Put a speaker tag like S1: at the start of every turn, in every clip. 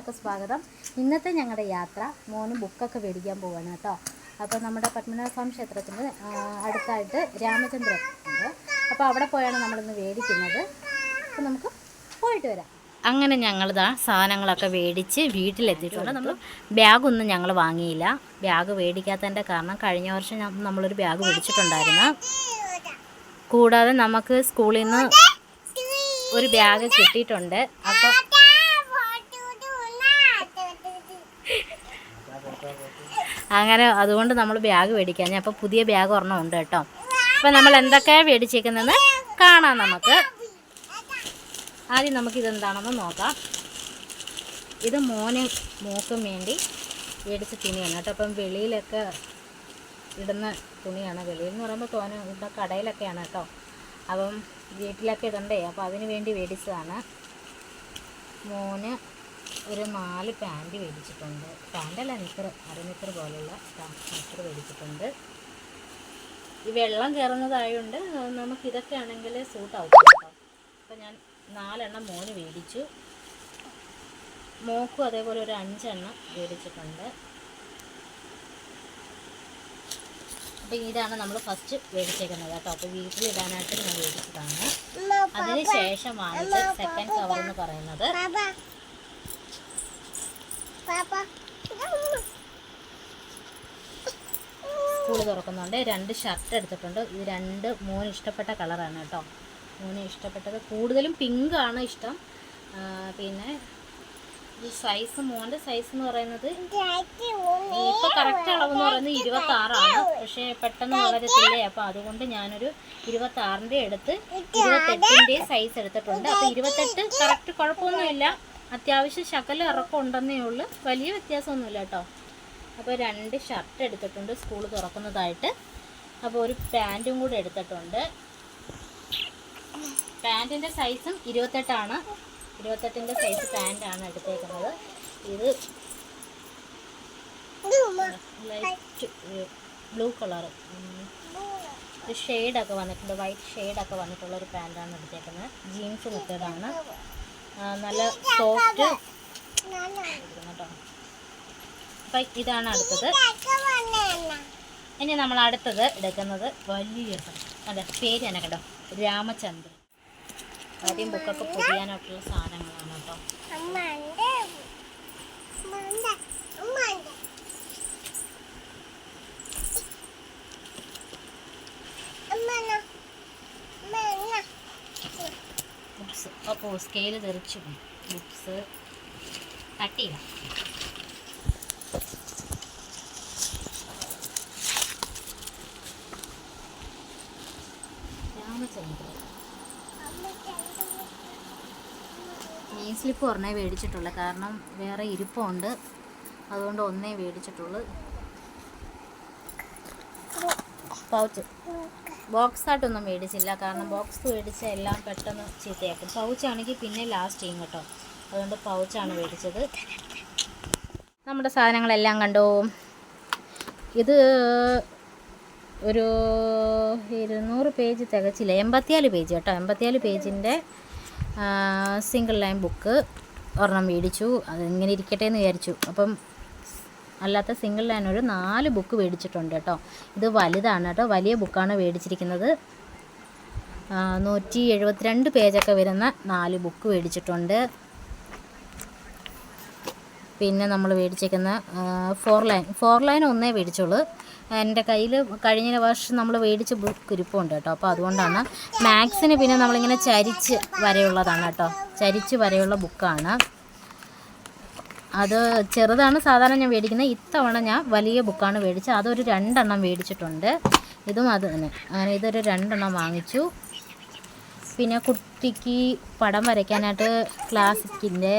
S1: എല്ലാവർക്കും സ്വാഗതം. ഇന്നത്തെ ഞങ്ങളുടെ യാത്ര മോന് ബുക്കൊക്കെ മേടിക്കാൻ പോവാണ് കേട്ടോ. അപ്പോൾ നമ്മുടെ പത്മനാഭസ്വാമി ക്ഷേത്രത്തിന് അടുത്തായിട്ട് രാമചന്ദ്രൻ ഉണ്ട്. അപ്പോൾ അവിടെ പോയാണ് നമ്മളിന്ന് മേടിക്കുന്നത്. അപ്പോൾ നമുക്ക് പോയിട്ട് വരാം.
S2: അങ്ങനെ ഞങ്ങളിതാ സാധനങ്ങളൊക്കെ മേടിച്ച് വീട്ടിലെത്തിയിട്ടുണ്ട്. നമ്മൾ ബാഗൊന്നും ഞങ്ങൾ വാങ്ങിയില്ല. ബാഗ് മേടിക്കാത്തതിന്റെ കാരണം കഴിഞ്ഞ വർഷം നമ്മളൊരു ബാഗ് മേടിച്ചിട്ടുണ്ടായിരുന്നു. കൂടാതെ നമുക്ക് സ്കൂളിൽ നിന്ന് ഒരു ബാഗ് കിട്ടിയിട്ടുണ്ട്. അപ്പോൾ അങ്ങനെ അതുകൊണ്ട് നമ്മൾ ബാഗ് മേടിക്കാൻ. അപ്പോൾ പുതിയ ബാഗ് ഒരെണ്ണം ഉണ്ട് കേട്ടോ. അപ്പോൾ നമ്മൾ എന്തൊക്കെയാണ് മേടിച്ചേക്കുന്നതെന്ന് കാണാം നമുക്ക്. ആദ്യം നമുക്ക് ഇതെന്താണെന്ന് നോക്കാം. ഇത് മോന് മോക്കും വേണ്ടി മേടിച്ച തുണിയാണ് കേട്ടോ. അപ്പം വെളിയിലൊക്കെ ഇടുന്ന തുണിയാണ്. വെളിയിൽ എന്ന് പറയുമ്പോൾ തോന ഇവിടെ കടയിലൊക്കെയാണ് കേട്ടോ. അപ്പം വീട്ടിലൊക്കെ ഇടണ്ടേ? അപ്പോൾ അതിന് വേണ്ടി മേടിച്ചതാണ്. മോന് ഒരു നാല് പാന്റ് മേടിച്ചിട്ടുണ്ട് പാന്റല്ല നിക്കർ അരനിക്കർ പോലുള്ള നിക്കർ മേടിച്ചിട്ടുണ്ട് ഈ വെള്ളം കയറുന്നതായതുകൊണ്ട് നമുക്ക് ഇതൊക്കെ ആണെങ്കിൽ സൂട്ട് ആവും കേട്ടോ. അപ്പം ഞാൻ നാലെണ്ണം മോന് മേടിച്ചു മോക്കും അതേപോലെ ഒരു അഞ്ചെണ്ണം മേടിച്ചിട്ടുണ്ട് അപ്പം ഇതാണ് നമ്മൾ ഫസ്റ്റ് മേടിച്ചേക്കുന്നത് കേട്ടോ. അപ്പോൾ വീട്ടിലിടാനായിട്ട് ഞാൻ മേടിച്ചതാണ് അതിന് ശേഷമാണ് സെക്കൻഡ് കവർ എന്ന് പറയുന്നത്. സ്കൂൾ തുറക്കുന്നുണ്ട് രണ്ട് ഷർട്ട് എടുത്തിട്ടുണ്ട്. ഇത് രണ്ട് മോന് ഇഷ്ടപ്പെട്ട കളറാണ് കേട്ടോ. മോന് ഇഷ്ടപ്പെട്ടത് കൂടുതലും പിങ്ക് ആണ് ഇഷ്ടം. പിന്നെ ഈ സൈസ് മോന്റെ സൈസ് എന്ന് പറയുന്നത് ഇപ്പൊ കറക്റ്റ് അളവ് എന്ന് പറയുന്നത് ഇരുപത്തി ആറാണ് പക്ഷേ പെട്ടെന്ന് വളരത്തില്ലേ? അപ്പൊ അതുകൊണ്ട് ഞാനൊരു ഇരുപത്തി ആറിന്റെ എടുത്ത് ഇരുപത്തെട്ടിന്റെ സൈസ് എടുത്തിട്ടുണ്ട്. അപ്പൊ ഇരുപത്തെട്ട് കറക്റ്റ് കുഴപ്പമൊന്നുമില്ല. അത്യാവശ്യം ശകലം ഇറക്കം ഉണ്ടെന്നേ ഉള്ളൂ. വലിയ വ്യത്യാസമൊന്നുമില്ല കേട്ടോ. അപ്പോൾ രണ്ട് ഷർട്ട് എടുത്തിട്ടുണ്ട് സ്കൂൾ തുറക്കുന്നതായിട്ട്. അപ്പോൾ ഒരു പാന്റും കൂടെ എടുത്തിട്ടുണ്ട്. പാന്റിന്റെ സൈസും ഇരുപത്തെട്ടാണ്. ഇരുപത്തെട്ടിന്റെ സൈസ് പാന്റാണ് എടുത്തേക്കുന്നത്. ഇത് ലൈറ്റ് ബ്ലൂ കളറ് ഷെയ്ഡൊക്കെ വന്നിട്ടുണ്ട്. വൈറ്റ് ഷെയ്ഡൊക്കെ വന്നിട്ടുള്ള ഒരു പാന്റാണ് എടുത്തേക്കുന്നത്. ജീൻസ് മെത്തേഡാണ് നല്ല സോഫ്റ്റ്. അപ്പം ഇതാണ് അടുത്തത്. ഇനി നമ്മൾ അടുത്തത് എടുക്കുന്നത് വലിയ അതെ പേര് തന്നെ കേട്ടോ രാമചന്ദ്രൻ. ആദ്യം ബുക്കൊക്കെ പൊതിയാനായിട്ടുള്ള സാധനങ്ങളാണ് കേട്ടോ. അപ്പോൾ സ്കെയിൽ തെറിച്ചു ബുക്സ് കട്ട് ചെയ്യാം രാമചന്ദ്രൻ സ്ലിപ്പ് ഒരെണ്ണേ മേടിച്ചിട്ടുള്ളൂ. കാരണം വേറെ ഇരിപ്പുണ്ട്. അതുകൊണ്ട് ഒന്നേ മേടിച്ചിട്ടുള്ളൂ. പൗച്ച്. ബോക്സ് ആയിട്ടൊന്നും മേടിച്ചില്ല. കാരണം ബോക്സ് മേടിച്ച എല്ലാം പെട്ടെന്ന് ചീത്തയാക്കും. പൗച്ചാണെങ്കിൽ പിന്നെ ലാസ്റ്റ് ചെയ്യും കേട്ടോ. അതുകൊണ്ട് പൗച്ചാണ് മേടിച്ചത്. നമ്മുടെ സാധനങ്ങളെല്ലാം കണ്ടു? ഇത് ഒരു ഇരുന്നൂറ് പേജ് തികച്ചില്ല. എൺപത്തിയാൽ പേജ് കേട്ടോ. എൺപത്തിയാൽ പേജിന്റെ സിംഗിൾ ലൈൻ ബുക്ക് ഒരെണ്ണം മേടിച്ചു. അതിങ്ങനെ ഇരിക്കട്ടെ എന്ന് വിചാരിച്ചു. അപ്പം അല്ലാത്ത സിംഗിൾ ലൈൻ ഒരു നാല് ബുക്ക് മേടിച്ചിട്ടുണ്ട് കേട്ടോ. ഇത് വലുതാണ് കേട്ടോ. വലിയ ബുക്കാണ് മേടിച്ചിരിക്കുന്നത് നൂറ്റി എഴുപത്തിരണ്ട് പേജൊക്കെ വരുന്ന നാല് ബുക്ക് മേടിച്ചിട്ടുണ്ട് പിന്നെ നമ്മൾ മേടിച്ചേക്കുന്ന ഫോർ ലൈൻ ഫോർ ലൈൻ ഒന്നേ മേടിച്ചുള്ളൂ എന്റെ കയ്യിൽ കഴിഞ്ഞ വർഷം നമ്മൾ മേടിച്ച ബുക്ക് ഇരിപ്പുണ്ട് കേട്ടോ. അപ്പോൾ അതുകൊണ്ടാണ്. മാത്സിന് പിന്നെ നമ്മളിങ്ങനെ ചരിച്ച് വരെയുള്ളതാണ് കേട്ടോ. ചരിച്ച് വരെയുള്ള ബുക്കാണ് അത് ചെറുതാണ് സാധാരണ ഞാൻ മേടിക്കുന്നത് ഇത്തവണ ഞാൻ വലിയ ബുക്കാണ് മേടിച്ചത്. അതൊരു രണ്ടെണ്ണം മേടിച്ചിട്ടുണ്ട്. ഇതും അത് തന്നെ. അങ്ങനെ ഇതൊരു രണ്ടെണ്ണം വാങ്ങിച്ചു. പിന്നെ കുട്ടിക്ക് പടം വരയ്ക്കാനായിട്ട് ക്ലാസിക്കിന്റെ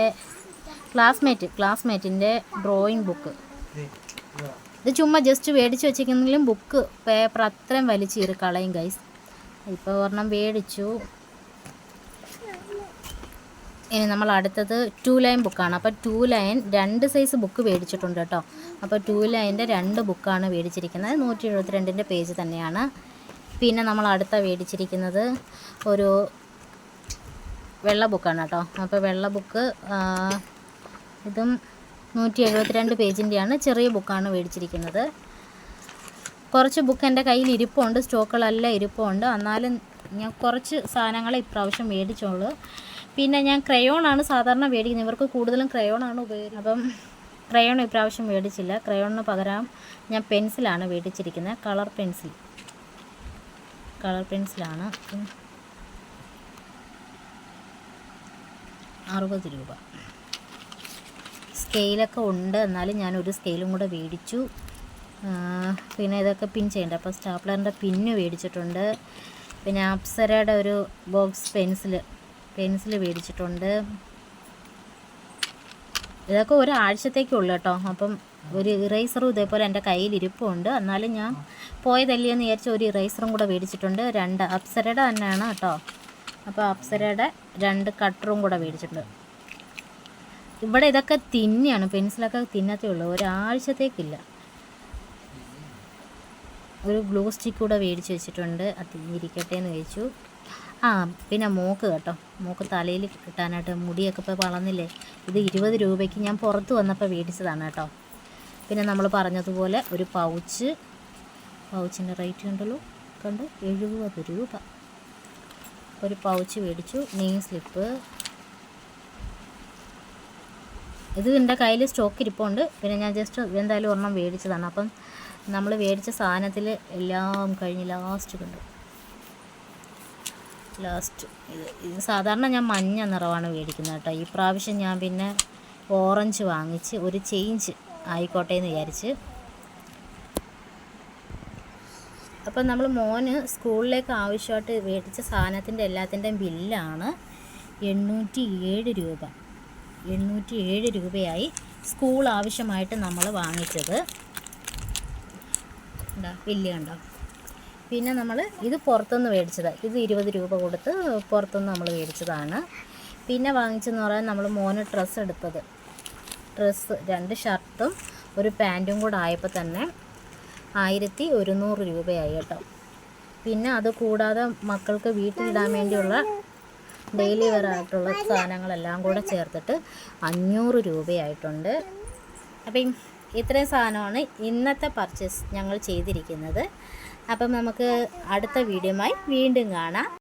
S2: ക്ലാസ്മേറ്റ് ക്ലാസ്മേറ്റിന്റെ ഡ്രോയിങ് ബുക്ക്. ഇത് ചുമ്മാ ജസ്റ്റ് മേടിച്ച് വെച്ചിരിക്കുന്നെങ്കിലും ബുക്ക് പേപ്പർ അത്രയും വലിച്ചീറി കളയും ഗൈസ് ഇപ്പോൾ ഒരെണ്ണം മേടിച്ചു. ഇനി നമ്മൾ അടുത്തത് ടു ലൈൻ ബുക്കാണ് അപ്പോൾ ടു ലൈൻ രണ്ട് സൈസ് ബുക്ക് മേടിച്ചിട്ടുണ്ട് കേട്ടോ. അപ്പോൾ ടു ലൈന്റെ രണ്ട് ബുക്കാണ് മേടിച്ചിരിക്കുന്നത് നൂറ്റി എഴുപത്തിരണ്ടിന്റെ പേജ് തന്നെയാണ്. പിന്നെ നമ്മൾ അടുത്ത മേടിച്ചിരിക്കുന്നത് ഒരു വെള്ള ബുക്കാണ് കേട്ടോ. അപ്പോൾ വെള്ള ബുക്ക് ഇതും നൂറ്റി എഴുപത്തിരണ്ട് പേജിന്റെയാണ് ചെറിയ ബുക്കാണ് മേടിച്ചിരിക്കുന്നത് കുറച്ച് ബുക്ക് എന്റെ കയ്യിൽ ഇരിപ്പുണ്ട്. സ്റ്റോക്കുകളെല്ലാം ഇരിപ്പുണ്ട്. എന്നാലും ഞാൻ കുറച്ച് സാധനങ്ങളെ ഇപ്രാവശ്യം മേടിച്ചോളൂ പിന്നെ ഞാൻ ക്രയോണാണ് സാധാരണ മേടിക്കുന്നത്. ഇവർക്ക് കൂടുതലും ക്രയോണാണ് ഉപയോഗിക്കുന്നത്. അപ്പം ക്രയോൺ ഇപ്രാവശ്യം മേടിച്ചില്ല. ക്രയോണിന് പകരം ഞാൻ പെൻസിലാണ് മേടിച്ചിരിക്കുന്നത്. Colour pencil. കളർ പെൻസിലാണ്. അറുപത് രൂപ. സ്കെയിലൊക്കെ ഉണ്ട്. എന്നാലും ഞാൻ ഒരു സ്കെയിലും കൂടെ മേടിച്ചു. പിന്നെ ഇതൊക്കെ പിൻ ചെയ്യേണ്ട. അപ്പോൾ സ്റ്റാപ്ലറിന്റെ പിന്ന് മേടിച്ചിട്ടുണ്ട്. പിന്നെ അപ്സരയുടെ ഒരു ബോക്സ് പെൻസിൽ പെൻസിൽ മേടിച്ചിട്ടുണ്ട്. ഇതൊക്കെ ഒരാഴ്ചത്തേക്കുള്ളൂ കേട്ടോ. അപ്പം ഒരു ഇറേസറും ഇതേപോലെ എന്റെ കയ്യിൽ ഇരിപ്പുണ്ട്. എന്നാലും ഞാൻ പോയതല്ലേന്ന് വിചാരിച്ച ഒരു ഇറേസറും കൂടെ മേടിച്ചിട്ടുണ്ട്. രണ്ട് അപ്സരയുടെ തന്നെയാണ് കേട്ടോ. അപ്പോൾ അപ്സരയുടെ രണ്ട് കട്ടറും കൂടെ മേടിച്ചിട്ടുണ്ട്. ഇവിടെ ഇതൊക്കെ തിന്നെയാണ്. പെൻസിലൊക്കെ തിന്നത്തേ ഉള്ളൂ. ഒരാഴ്ചത്തേക്കില്ല. ഒരു ഗ്ലൂ സ്റ്റിക്ക് കൂടെ മേടിച്ച് വെച്ചിട്ടുണ്ട്. അത് ഇരിക്കട്ടെ എന്ന് വെച്ചു ആ പിന്നെ മൂക്ക് കേട്ടോ. മൂക്ക് തലയിൽ കിട്ടാനായിട്ട് മുടിയൊക്കെ ഇപ്പോൾ വളർന്നില്ലേ? ഇത് ഇരുപത് രൂപയ്ക്ക് ഞാൻ പുറത്ത് വന്നപ്പോൾ മേടിച്ചതാണ് കേട്ടോ. പിന്നെ നമ്മൾ പറഞ്ഞതുപോലെ ഒരു പൗച്ച്. പൗച്ചിന്റെ റേറ്റ് കണ്ടല്ലോ? കണ്ട്? എഴുപത് രൂപ. ഒരു പൗച്ച് മേടിച്ചു. Name slip. ഇത് എന്റെ കയ്യിൽ സ്റ്റോക്ക് ഇരിപ്പുണ്ട്. പിന്നെ ഞാൻ ജസ്റ്റ് എന്തായാലും ഒരെണ്ണം മേടിച്ചതാണ്. അപ്പം നമ്മൾ മേടിച്ച സാധനത്തിൽ എല്ലാം കഴിഞ്ഞ് ലാസ്റ്റ് കണ്ടു? ലാസ്റ്റ്. ഇത് ഇത് സാധാരണ ഞാൻ മഞ്ഞ നിറമാണ് മേടിക്കുന്നത് കേട്ടോ. ഈ പ്രാവശ്യം ഞാൻ പിന്നെ ഓറഞ്ച് വാങ്ങിച്ച് ഒരു ചേഞ്ച് ആയിക്കോട്ടെ എന്ന് വിചാരിച്ച്. അപ്പം നമ്മൾ മോന് സ്കൂളിലേക്ക് ആവശ്യമായിട്ട് മേടിച്ച സാധനത്തിന്റെ എല്ലാത്തിന്റെയും ബില്ലാണ് എണ്ണൂറ്റി ഏഴ് രൂപ. എണ്ണൂറ്റി ഏഴ് രൂപയായി സ്കൂൾ ആവശ്യമായിട്ട് നമ്മൾ വാങ്ങിച്ചത്. ഉണ്ടോ ബില്ല് കണ്ടോ? പിന്നെ നമ്മൾ ഇത് പുറത്തുനിന്ന് മേടിച്ചത്. ഇത് ഇരുപത് രൂപ കൊടുത്ത് പുറത്തുനിന്ന് നമ്മൾ മേടിച്ചതാണ്. പിന്നെ വാങ്ങിച്ചെന്ന് പറയാൻ നമ്മൾ മോന് ഡ്രസ്സ് എടുത്തത്. ഡ്രസ്സ് രണ്ട് ഷർട്ടും ഒരു പാന്റും കൂടെ ആയപ്പോൾ തന്നെ ആയിരത്തി ഒരുന്നൂറ് രൂപയായി കേട്ടോ. പിന്നെ അത് കൂടാതെ മക്കൾക്ക് വീട്ടിലിടാൻ വേണ്ടിയുള്ള ഡെയിലി വെയർ ആയിട്ടുള്ള സാധനങ്ങളെല്ലാം കൂടെ ചേർത്തിട്ട് അഞ്ഞൂറ് രൂപയായിട്ടുണ്ട്. അപ്പം ഇത്രയും സാധനമാണ് ഇന്നത്തെ പർച്ചേസ് ഞങ്ങൾ ചെയ്തിരിക്കുന്നത്. അപ്പം നമുക്ക് അടുത്ത വീഡിയോയുമായി വീണ്ടും കാണാം.